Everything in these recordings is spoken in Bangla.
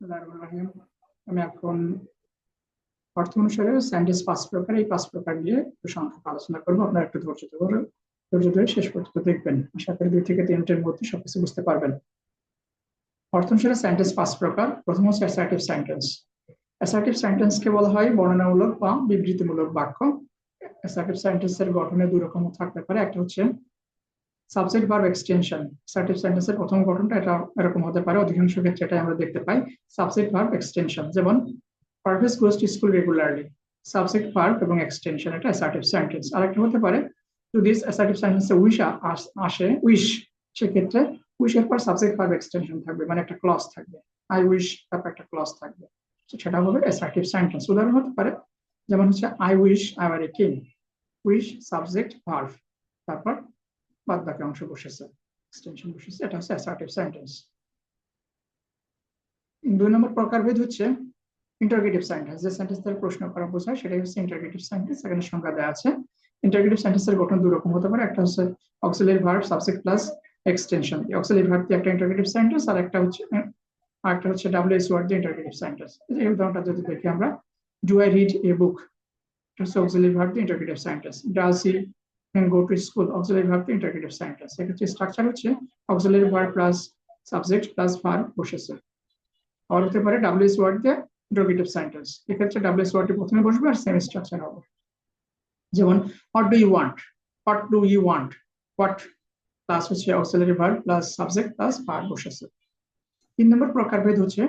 রহিম আমি এখন অর্থ অনুসারে স্যান্ডেস পাঁচ প্রকার এই পাঁচ প্রকার নিয়ে একটু সংক্ষেপে আলোচনা করব। আপনারা একটু ধৈর্য ধরে ধৈর্য ধরে শেষ পর্যন্ত দেখবেন। আশা করি দুই থেকে তিনটের মধ্যে সবকিছু বুঝতে পারবেন। অর্থ অনুসারে সেন্টেন্স পাঁচ প্রকার প্রথম হচ্ছে অ্যাসার্টিভ সেন্টেন্স অ্যাসার্টিভ সেন্টেন্সকে বলা হয় বর্ণনামূলক বা বিবৃতিমূলক বাক্য। অ্যাসার্টিভ সেন্টেন্সের গঠনে দুই রকম থাকতে পারে। একটা হচ্ছে সাবজেক্ট ভার্ব এক্সটেনশন সার্টিভ সেন্টেন্সের প্রথম গঠনটা এটা এরকম হতে পারে, অধিকাংশ ক্ষেত্রে এটা আমরা দেখতে পাই সাবজেক্ট ভার্ব এক্সটেনশন যেমন Parvez goes to school regularly subject verb এবং এক্সটেনশন এটা অ্যাসার্টিভ সেন্টেন্স আরেকটা হতে পারে যদি অ্যাসার্টিভ সেন্টেন্সে উইশ আসে উইশ সেক্ষেত্রে উইশের পর সাবজেক্ট ভার্ব এক্সটেনশন থাকবে মানে একটা ক্লস থাকবে আই উইশ তারপর একটা ক্লস থাকবে। সেটা হবে অ্যাসার্টিভ সেন্টেন্স উদাহরণ হতে পারে, যেমন হচ্ছে I wish I are a king wish subject verb তারপর বাদ বাকি অংশ বসেছে এক্সটেনশন বসেছে, এটা হচ্ছে অ্যাসার্টিভ সেন্টেন্স দুই নম্বর প্রকারভেদ হচ্ছে ইন্টারগেটিভ সেন্টেন্স যে সেন্টেন্স দ্বারা প্রশ্ন করা বোঝায়, সেটাই হচ্ছে ইন্টারগেটিভ সেন্টেন্স এখানে সংজ্ঞা দেওয়া আছে। ইন্টারগেটিভ সেন্টেন্সের গঠন দুই রকম হতে পারে, একটা হচ্ছে auxiliary verb subject plus extension auxiliary verb দিয়ে একটা ইন্টারগেটিভ সেন্টেন্স আর একটা হচ্ছে, আর একটা হচ্ছে ডাব্লিউ এস ওয়ার্ড দিয়ে ইন্টারগেটিভ সেন্টেন্স এই উদাহরণটা যদি দেখি আমরা do I read a book এটা হচ্ছে অক্সিলারি ভার্ব দিয়ে interrogative sentence does he go to school. Auxiliary verb to interrogative sentence সেক্ষেত্রে স্ট্রাকচার হচ্ছে auxiliary verb plus subject plus verb বসেছে। আর হতে পারে ডাব্লিউএস ওয়ার্ড দিয়ে ইন্টারোগেটিভ সেন্টেন্স এক্ষেত্রে ডাব্লিউএস ওয়ার্ডটি প্রথমে বসবে আর সেম স্ট্রাকচার হবে। যেমন what do you want what do you want what plus হচ্ছে auxiliary verb plus subject plus verb বসেছে। তিন নম্বর প্রকারভেদ হচ্ছে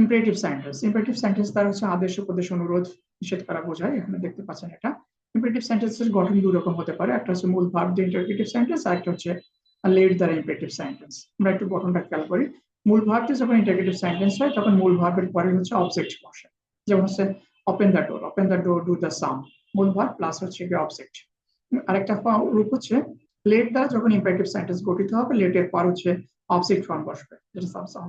ইম্পারেটিভ সেন্টেন্স ইম্পারেটিভ সেন্টেন্স তার হচ্ছে আদেশ উপদেশ অনুরোধ নিষেধ করা বোঝায়। এখানে দেখতে পাচ্ছেন এটা। ইম্পারেটিভ সেন্টেন্সের গঠন দুই রকম হতে পারে। একটা হচ্ছে মূল ভার্ব দিয়ে ইন্টারগ্রেটিভ সেন্টেন্স আর একটা হচ্ছে লেট দ্বারা ইম্পারেটিভ সেন্টেন্স আমরা একটু গঠনটা খেয়াল করি। মূল ভার্ব যখন ইন্টারগ্রেটিভ সেন্টেন্স হয়, তখন মূল ভার্বের পরে হচ্ছে অবজেক্ট বসে। যেমন হচ্ছে open the door open the door do the same মূল ভার্ব প্লাস হচ্ছে গিয়ে অবজেক্ট আরেকটা রূপ হচ্ছে লেট দ্বারা যখন ইম্পারেটিভ সেন্টেন্স গঠিত হবে লেটের পর হচ্ছে অবজেক্ট ফর্ম বসবে।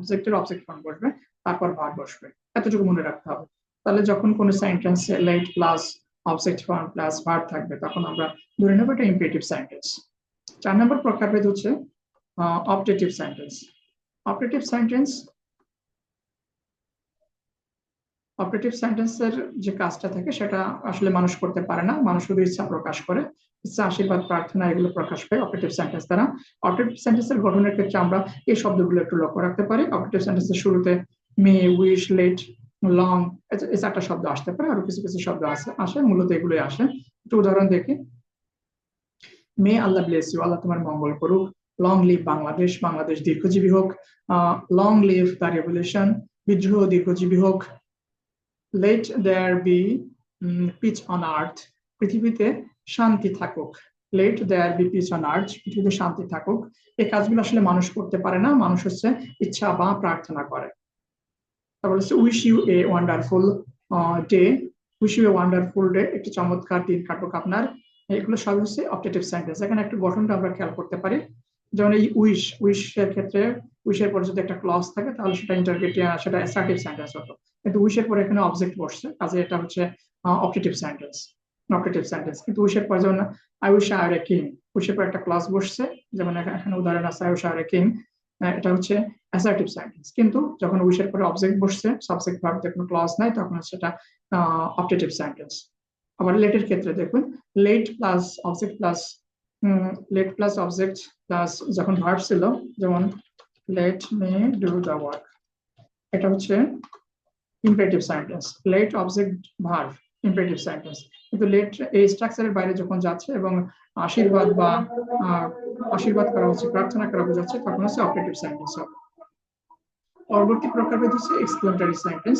যেটা অবজেক্ট ফর্ম বসবে, তারপর ভার্ব বসবে। এতটুকু মনে রাখতে হবে। তাহলে যখন কোনো sentence let plus object form plus verb থাকবে, তখন আমরা ধরে নেব এটা ইম্পারেটিভ সেন্টেন্স চার নম্বর প্রকারভেদ হচ্ছে optative sentence operative sentence operative সেন্টেন্সের যে কাজটা থাকে, সেটা আসলে মানুষ করতে পারে না। মানুষ শুধু ইচ্ছা প্রকাশ করে। ইচ্ছা, আশীর্বাদ, প্রার্থনা, এগুলো প্রকাশ পায় অপারেটিভ সেন্টেন্স দ্বারা। অপারেটিভ সেন্টেন্সের গঠনের ক্ষেত্রে আমরা এই শব্দগুলো একটু লক্ষ্য রাখতে পারি। অপারেটিভ সেন্টেন্সের শুরুতে মে উইশ লেট লং এই চারটা শব্দ আসতে পারে, আরও কিছু কিছু শব্দ আছে, আসে, মূলত এগুলোই আসে। একটু উদাহরণ দেখি। মে, আল্লাহ ব্লেস ইউ আল্লাহ তোমার মঙ্গল করুক। লং লিভ বাংলাদেশ বাংলাদেশ দীর্ঘজীবী হোক। লং লিভ দ্য রেভলিউশন বিদ্রোহ দীর্ঘজীবী হোক। Let there be peace on earth পৃথিবীতে শান্তি থাকুক। Let there be peace on earth পৃথিবীতে শান্তি থাকুক। এই কাজগুলো আসলে মানুষ করতে পারে না, মানুষ হচ্ছে ইচ্ছা বা প্রার্থনা করে। তারপর হচ্ছে wish you a wonderful day wish you a wonderful day একটি চমৎকার দিন কাটুক আপনার। এগুলো সব হচ্ছে অপটেটিভ সেন্টেন্স এখানে একটু গঠনটা আমরা খেয়াল করতে পারি। যেমন এই উইশ উইশের ক্ষেত্রে উইশের পরে যদি একটা ক্লস থাকে, তাহলে সেটা ইন্টারগেটিভ সেটা অ্যাসার্টিভ সেন্টেন্স হতো। কিন্তু উইশের পরে এখানে অবজেক্ট বসছে, কাজে এটা হচ্ছে অপটেটিভ সেন্টেন্স অপটেটিভ সেন্টেন্স কিন্তু উইশের পরে যেমন I wish are a king উইশের পরে একটা ক্লস বসছে। যেমন এখানে উদাহরণ আছে I wish are a king এটা হচ্ছে অ্যাসার্টিভ সেন্টেন্স কিন্তু যখন উইশের পরে অবজেক্ট বসছে সাবজেক্ট ভার্ব কোনো ক্লজ নাই, তখন সেটা অপটেটিভ সেন্টেন্স আবার লেটের ক্ষেত্রে দেখুন let plus object plus let plus object plus যখন ভার্ব ছিল, যেমন let me do the work এটা হচ্ছে imperative sentence let object verb imperative sentence কিন্তু লেট, এই স্ট্রাকচারের বাইরে যখন যাচ্ছে এবং আশীর্বাদ বা আশীর্বাদ করা হচ্ছে, প্রার্থনা করা বোঝাচ্ছে, তখন হচ্ছে অপারেটিভ সেন্টেন্স হবে পরবর্তী প্রকারভেদ হচ্ছে এক্সপ্লেমেন্টারি সেন্টেন্স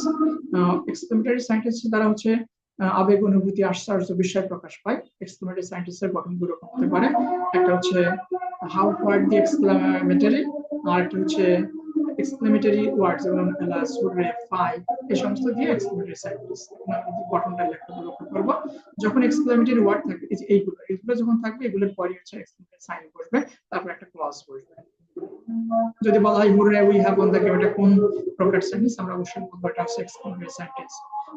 এক্সপ্লেমেন্টারি সেন্টেন্স দ্বারা হচ্ছে আবেগ, অনুভূতি, আশ্চর্য বিষয় প্রকাশ পায়। এক্সপ্লেমেন্টারি সেন্টেন্সের গঠন রকম হতে পারে। একটা হচ্ছে হাউ হোয়াট দি এক্সপ্লেমেন্টারি আর একটা হচ্ছে এক্সপ্লেমেটারি ওয়ার্ড যেমন এলা সুরে ফাই এই সমস্ত দিয়ে এক্সপ্লেমেটারি সেন্টেন্স গঠনটা লেখা লক্ষ্য করব। যখন এক্সপ্লেমেটারি ওয়ার্ড থাকে, এই যে এইগুলো এইগুলো যখন থাকবে, এগুলোর পরে হচ্ছে এক্সপ্লেমেটারি সাইন বসবে, তারপর একটা ক্লজ বসবে। যদি বলা হয় hurray we have won the game এটা কোন প্রকার সেন্টেন্স আমরা অবশ্যই বলব, এটা হচ্ছে এক্সপ্লেমেটারি সেন্টেন্স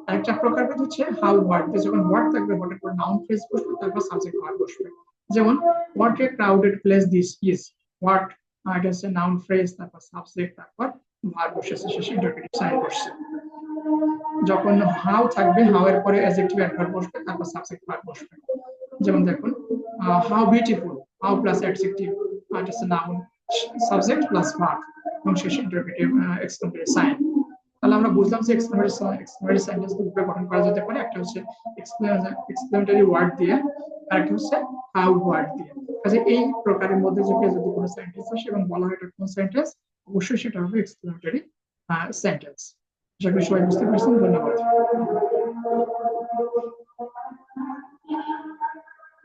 আরেকটা প্রকারভেদ হচ্ছে হাউ ওয়ার্ড যখন ওয়ার্ড থাকবে ওয়ার্ডের পর নাউন ফ্রেজ বসবে, তারপর সাবজেক্ট ভার্ব বসবে। যেমন what a crowded place this is what এটা হচ্ছে নাউন ফ্রেজ তারপর সাবজেক্ট তারপর ভার বসেছে, শেষে ইন্টারপ্রেটিভ সাইন বসছে। যখন হাউ থাকবে হাউ এর পরে অ্যাডজেক্টিভ অ্যাডভার্ব বসবে, তারপর সাবজেক্ট ভার্ব বসবে। যেমন দেখুন how beautiful how plus adjective এটা হচ্ছে নাউন সাবজেক্ট প্লাস ভার্ব এবং শেষে ইন্টারপ্রেটিভ এক্সপ্লেনেটরি সাইন তাহলে আমরা বুঝলাম যে এক্সপ্লেনেটরি এক্সপ্লেনেটরি সেন্টেন্স দুটো গঠন করা যেতে পারে। একটা হচ্ছে এক্সপ্লেনেটরি ওয়ার্ড দিয়ে আর একটা হচ্ছে হাউ ওয়ার্ড দিয়ে। কাজে এই প্রকারের মধ্যে যদি যদি কোনো সেন্টেন্স আসে এবং বলা হয় এটা কোন সেন্টেন্স অবশ্যই সেটা হবে এক্সপ্লেনেটরি সেন্টেন্স আশা করি সবাই বুঝতে পারছেন ধন্যবাদ